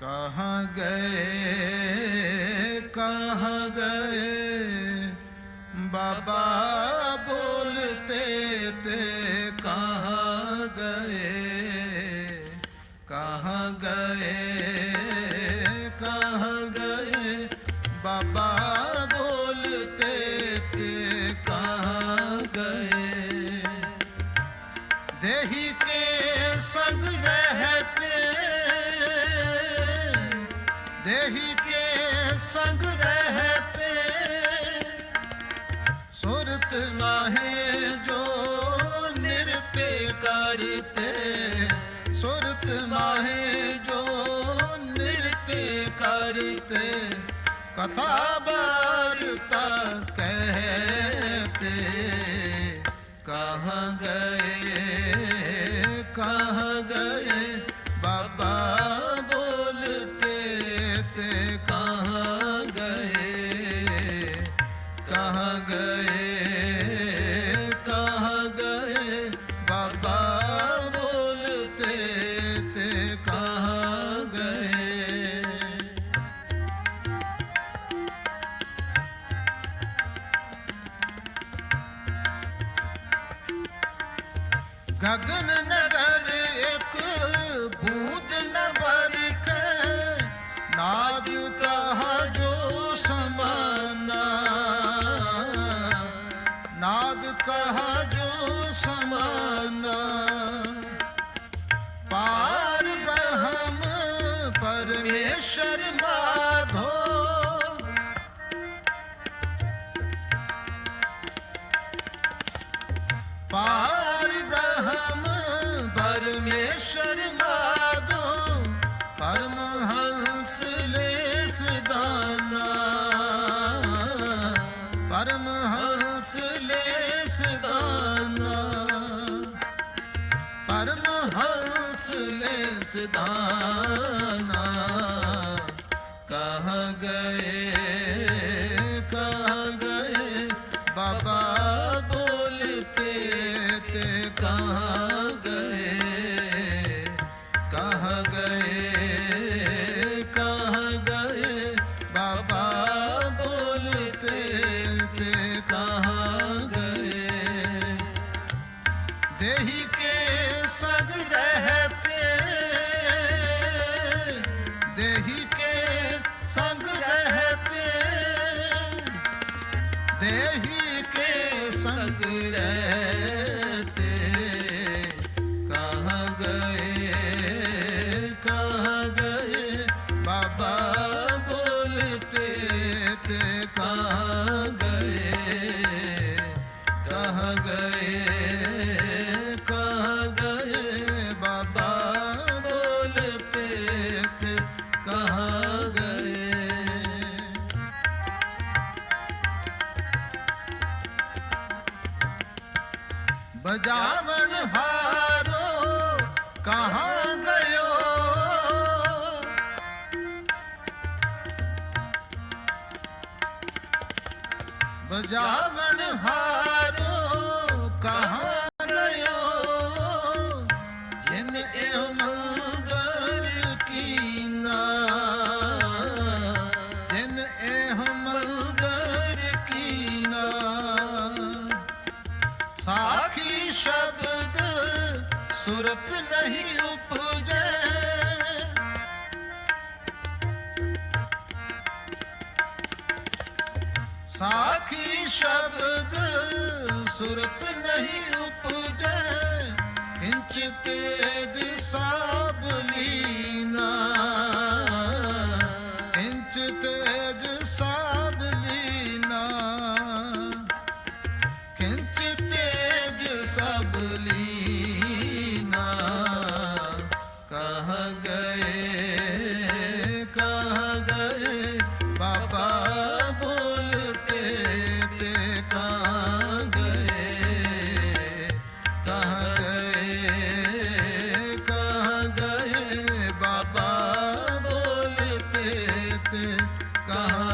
कहाँ गए कहाँ गए ਕਥਾ ਬਾਰਤਾ ਨਾਦ ਜੋ ਸਮਾਨਾ ਪਰਮੇਸ਼ਰ ਬਜਾਵਨ ਹਾਰ ਸਾਖੀ ਸ਼ਬਦ ਸੁਰਤ ਨਹੀਂ ਉਪਜੈ ਕਿੰਚ ਤੇਜ ਸਾ कहा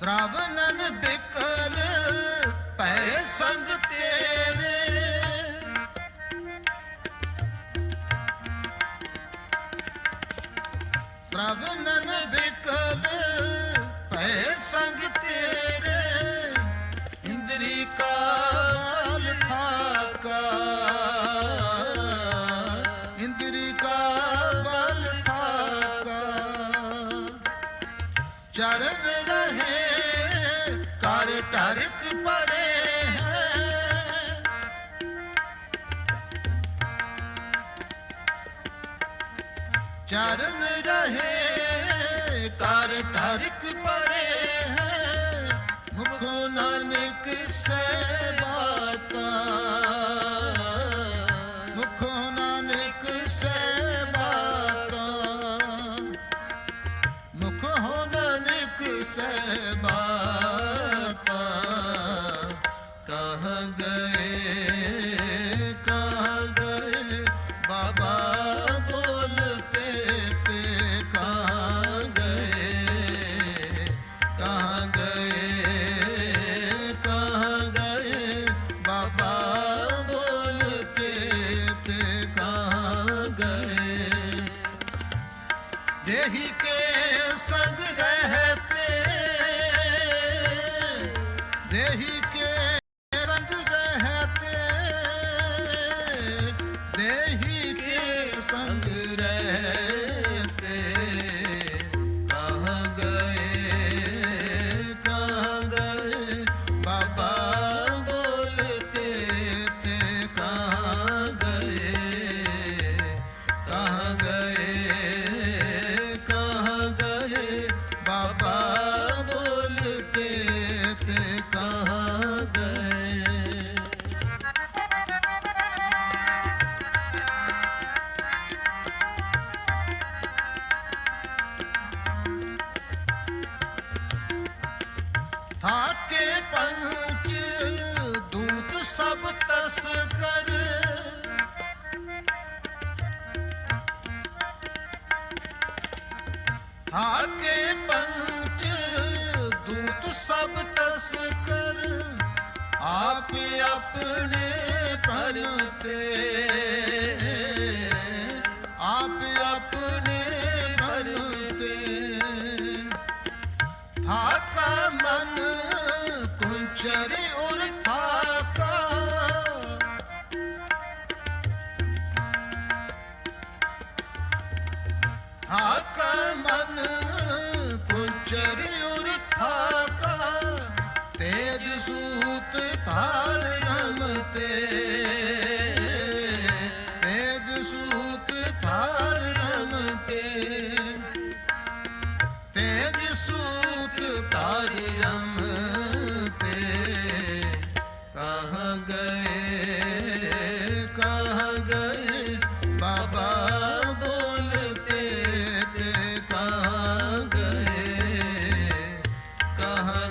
ਸ੍ਰਵਣਨ ਬਿਕਲ ਭੈ ਸੰਗ ਤੇਰੇ। ਹਰ ਇੱਕ ਪਰੇ ਹੈ ਮੁਖ ਨਾਨਕ ਸੈ México. ਹਾਕੇ ਪੰਚ ਦੂਤ ਸਭ ਤਸਕਰ ਆਪ ਆਪਣੇ ਭਲ ਤੇ। ਆਪਣੇ ਭਲ ਤੇ। ਹਾਕਾ ਮਨ ਕੁੰਚਰ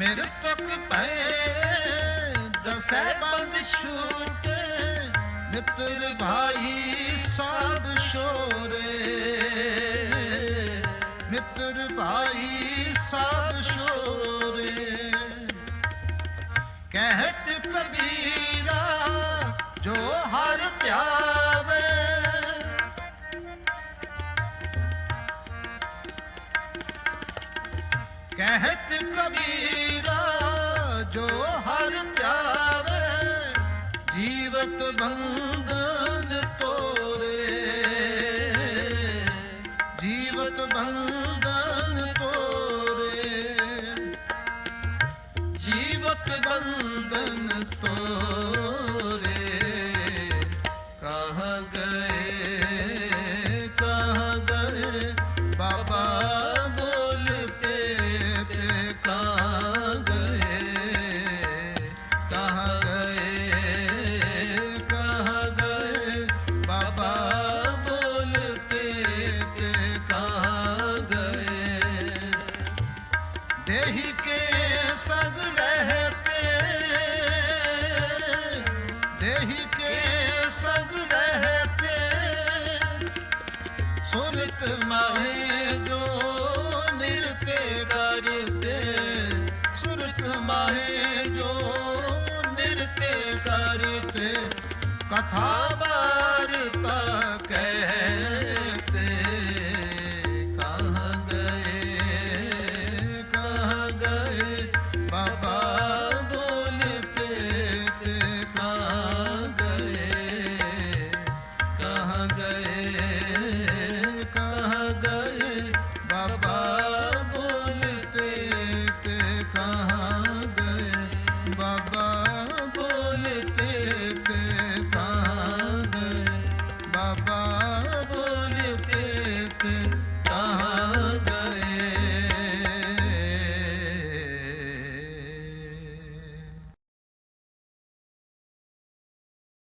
ਮੇਰੇ ਤੱਕ ਪਏ ਦਸੈ ਬੰਦ ਛੂਟ। ਮਿੱਤਰ ਭਾਈ ਸਭ ਸ਼ੋਰੇ। ਮਿੱਤਰ ਭਾਈ ਸਭ ਸ਼ੋਰੇ। ਕਹਿਤ ਕਬੀਰਾ ਜੋ ਹਰ ਧਿਆਨ ਕਰਤੇ ਕਥਾ